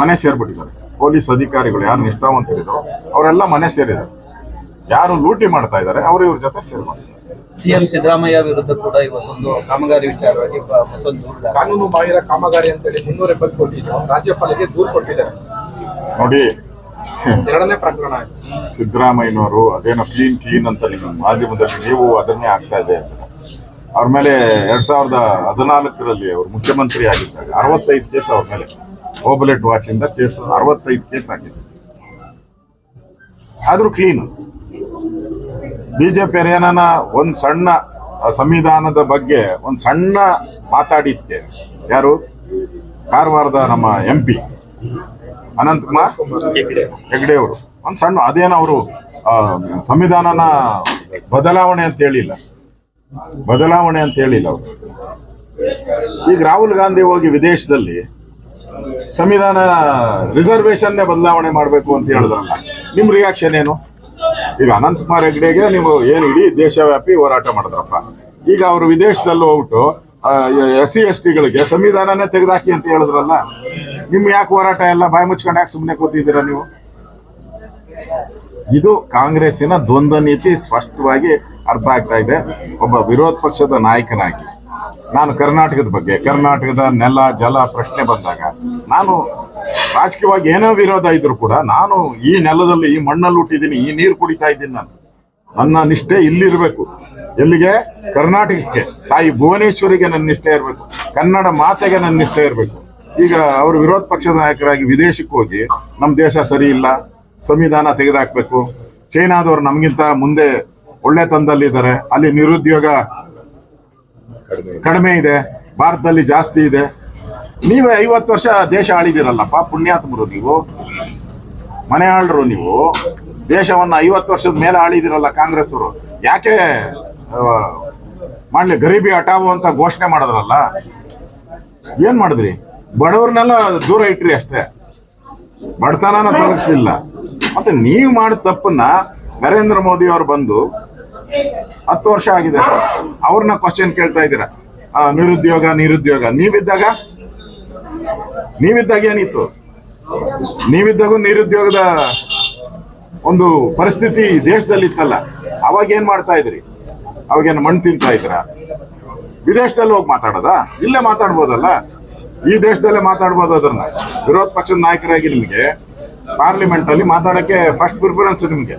ಮನೆ ಸೇರ್ಬಿಟ್ಟಿದ್ದಾರೆ. ಪೊಲೀಸ್ ಅಧಿಕಾರಿಗಳು ಯಾರು ನಿಷ್ಠಾವಂತರಿದ್ರು ಅವರೆಲ್ಲ ಮನೆ ಸೇರಿದ್ದಾರೆ. ಯಾರು ಲೂಟಿ ಮಾಡ್ತಾ ಇದ್ದಾರೆ ಅವರು ಇವ್ರ ಜೊತೆ ಸೇರ್ಬಾರ್ದು ಸಿಎಂ ಸಿದ್ದರಾಮಯ್ಯ ವಿರುದ್ಧ ಕೂಡ ಇವತ್ತೊಂದು ಕಾಮಗಾರಿ ವಿಚಾರವಾಗಿ ಮತ್ತೊಂದು ಕಾನೂನು ಬಾಹಿರ ಕಾಮಗಾರಿ ಅಂತೇಳಿ ಮುನ್ನೂರ ಎಪ್ಪತ್ತು ಕೋಟಿ ರಾಜ್ಯಪಾಲರಿಗೆ ದೂರು ಕೊಟ್ಟಿದ್ದಾರೆ. ನೋಡಿ ಎರಡನೇ ಪ್ರಕರಣ. ಸಿದ್ದರಾಮಯ್ಯನವರು ಅದೇನೋ ಕ್ಲೀನ್ ಕ್ಲೀನ್ ಅಂತ ನಿಮ್ಮ ಮಾಧ್ಯಮದಲ್ಲಿ ನೀವು ಅದನ್ನೇ ಆಗ್ತಾ ಇದೆ ಅವ್ರ ಮೇಲೆ ಎರಡ್ ಸಾವಿರದ ಹದಿನಾಲ್ಕರಲ್ಲಿ ಅವರು ಮುಖ್ಯಮಂತ್ರಿ ಆಗಿದ್ದಾಗ ಅರವತ್ತೈದು ಕೇಸ್ ಅವ್ರ ಮೇಲೆ. ಓಬಲೆಟ್ ವಾಚ್ ಇಂದ ಕೇಸ್ ಅರವತ್ತೈದು ಕೇಸ್ ಆಗಿದೆ. ಆದ್ರೂ ಕ್ಲೀನ್ ಬಿಜೆಪಿ ಏನಾನ ಒಂದು ಸಣ್ಣ ಸಂವಿಧಾನದ ಬಗ್ಗೆ ಒಂದು ಸಣ್ಣ ಮಾತಾಡಿದ್ಕೆ ಯಾರು? ಕಾರವಾರದ ನಮ್ಮ ಎಂ ಪಿ ಅನಂತಕುಮಾರ್ ಹೆಗ್ಡೆ ಅವರು. ಒಂದು ಸಣ್ಣ, ಅದೇನು ಅವರು ಸಂವಿಧಾನನ ಬದಲಾವಣೆ ಅಂತ ಹೇಳಿಲ್ಲ. ಬದಲಾವಣೆ ಅಂತ ಹೇಳಿಲ್ಲ ಅವರು. ಈಗ ರಾಹುಲ್ ಗಾಂಧಿ ಹೋಗಿ ವಿದೇಶದಲ್ಲಿ ಸಂವಿಧಾನ ರಿಸರ್ವೇಶನ್ನೇ ಬದಲಾವಣೆ ಮಾಡಬೇಕು ಅಂತ ಹೇಳಿದ್ರಲ್ಲ, ನಿಮ್ ರಿಯಾಕ್ಷನ್ ಏನು? ಈಗ ಅನಂತಕುಮಾರ್ ಹೆಗ್ಡೆಗೆ ನೀವು ಏನು ಇಡೀ ದೇಶವ್ಯಾಪಿ ಹೋರಾಟ ಮಾಡಿದ್ರಪ್ಪ. ಈಗ ಅವರು ವಿದೇಶದಲ್ಲಿ ಹೋಗ್ಬಿಟ್ಟು ಎಸ್ ಸಿ ಎಸ್ ಟಿಗಳಿಗೆ ಸಂವಿಧಾನನೇ ತೆಗೆದಾಕಿ ಅಂತ ಹೇಳಿದ್ರಲ್ಲ, ನಿಮ್ ಯಾಕೆ ಹೋರಾಟ ಎಲ್ಲ ಬಾಯಿ ಮುಚ್ಕೊಂಡು ಯಾಕೆ ಸುಮ್ಮನೆ ಕೂತಿದ್ದೀರಾ ನೀವು? ಇದು ಕಾಂಗ್ರೆಸ್ಸಿನ ದ್ವಂದ್ವ ನೀತಿ ಸ್ಪಷ್ಟವಾಗಿ ಅರ್ಥ ಆಗ್ತಾ ಇದೆ. ಒಬ್ಬ ವಿರೋಧ ಪಕ್ಷದ ನಾಯಕನಾಗಿ ನಾನು ಕರ್ನಾಟಕದ ಬಗ್ಗೆ, ಕರ್ನಾಟಕದ ನೆಲ, ಜಲ ಪ್ರಶ್ನೆ ಬಂದಾಗ, ನಾನು ರಾಜಕೀಯವಾಗಿ ಏನೋ ವಿರೋಧ ಇದ್ರು ಕೂಡ ನಾನು ಈ ನೆಲದಲ್ಲಿ, ಈ ಮಣ್ಣಲ್ಲಿ ಹುಟ್ಟಿದ್ದೀನಿ, ಈ ನೀರು ಕುಡಿತಾ ಇದ್ದೀನಿ ನಾನು. ನನ್ನ ನಿಷ್ಠೆ ಇಲ್ಲಿರಬೇಕು. ಎಲ್ಲಿಗೆ? ಕರ್ನಾಟಕಕ್ಕೆ. ತಾಯಿ ಭುವನೇಶ್ವರಿಗೆ ನನ್ನ ನಿಷ್ಠೆ ಇರಬೇಕು. ಕನ್ನಡ ಮಾತೆಗೆ ನನ್ನ ನಿಷ್ಠೆ ಇರಬೇಕು. ಈಗ ಅವರು ವಿರೋಧ ಪಕ್ಷದ ನಾಯಕರಾಗಿ ವಿದೇಶಕ್ಕೆ ಹೋಗಿ, ನಮ್ಮ ದೇಶ ಸರಿ ಇಲ್ಲ, ಸಂವಿಧಾನ ತೆಗೆದಾಕ್ಬೇಕು. ಚೈನಾದವರು ನಮಗಿಂತ ಮುಂದೆ ಒಳ್ಳೆ ತಂದಲ್ಲಿದ್ದಾರೆ. ಅಲ್ಲಿ ನಿರುದ್ಯೋಗ ಕಡಿಮೆ ಇದೆ. ಭಾರತದಲ್ಲಿ ಜಾಸ್ತಿ ಇದೆ. ನೀವೇ ಐವತ್ತು ವರ್ಷ ದೇಶ ಆಳಿದಿರಲ್ಲಪ್ಪ, ಪುಣ್ಯಾತ್ಮರು ನೀವು ಮನೆ ಆಳ್ರು ನೀವು, ದೇಶವನ್ನ ಐವತ್ತು ವರ್ಷದ ಮೇಲೆ ಆಳಿದಿರಲ್ಲ ಕಾಂಗ್ರೆಸ್ ಅವರು ಯಾಕೆ ಮಾಡ್ಲಿ ಗರೀಬಿ ಹಟಾವು ಅಂತ ಘೋಷಣೆ ಮಾಡಿದ್ರಲ್ಲ? ಏನ್ ಮಾಡಿದ್ರಿ? ಬಡವ್ರನ್ನೆಲ್ಲ ದೂರ ಇಟ್ರಿ ಅಷ್ಟೇ. ಬಡತನನ ತೊಲಗಿಸ್ಲಿಲ್ಲ ಮತ್ತೆ ನೀವು ಮಾಡಿದ ತಪ್ಪನ್ನ ನರೇಂದ್ರ ಮೋದಿ ಅವರು ಬಂದು ಹತ್ತು ವರ್ಷ ಆಗಿದೆ. ಅವ್ರನ್ನ ಕ್ವಶನ್ ಕೇಳ್ತಾ ಇದ್ದೀರಾ? ನಿರುದ್ಯೋಗ ನಿರುದ್ಯೋಗ. ನೀವಿದ್ದಾಗ? ನೀವಿದ್ದಾಗ ಏನಿತ್ತು? ನೀವಿದ್ದಾಗೂ ನಿರುದ್ಯೋಗದ ಒಂದು ಪರಿಸ್ಥಿತಿ ದೇಶದಲ್ಲಿ ಇತ್ತಲ್ಲ ಅವಾಗ ಏನ್ ಮಾಡ್ತಾ ಇದ್ರಿ? ಅವಾಗೇನು ಮಣ್ಣು ತಿಂತಾ ಇದ್ರ ವಿದೇಶದಲ್ಲಿ ಹೋಗಿ ಮಾತಾಡೋದಾ? ಇಲ್ಲೇ ಮಾತಾಡ್ಬೋದಲ್ಲ. ಈ ದೇಶದಲ್ಲೇ ಮಾತಾಡ್ಬೋದು ಅದನ್ನ. ವಿರೋಧ ಪಕ್ಷದ ನಾಯಕರಾಗಿ ನಿಮಗೆ ಪಾರ್ಲಿಮೆಂಟ್ ಅಲ್ಲಿ ಮಾತಾಡಕ್ಕೆ ಫಸ್ಟ್ ಪ್ರಿಫರೆನ್ಸ್ ನಿಮಗೆ.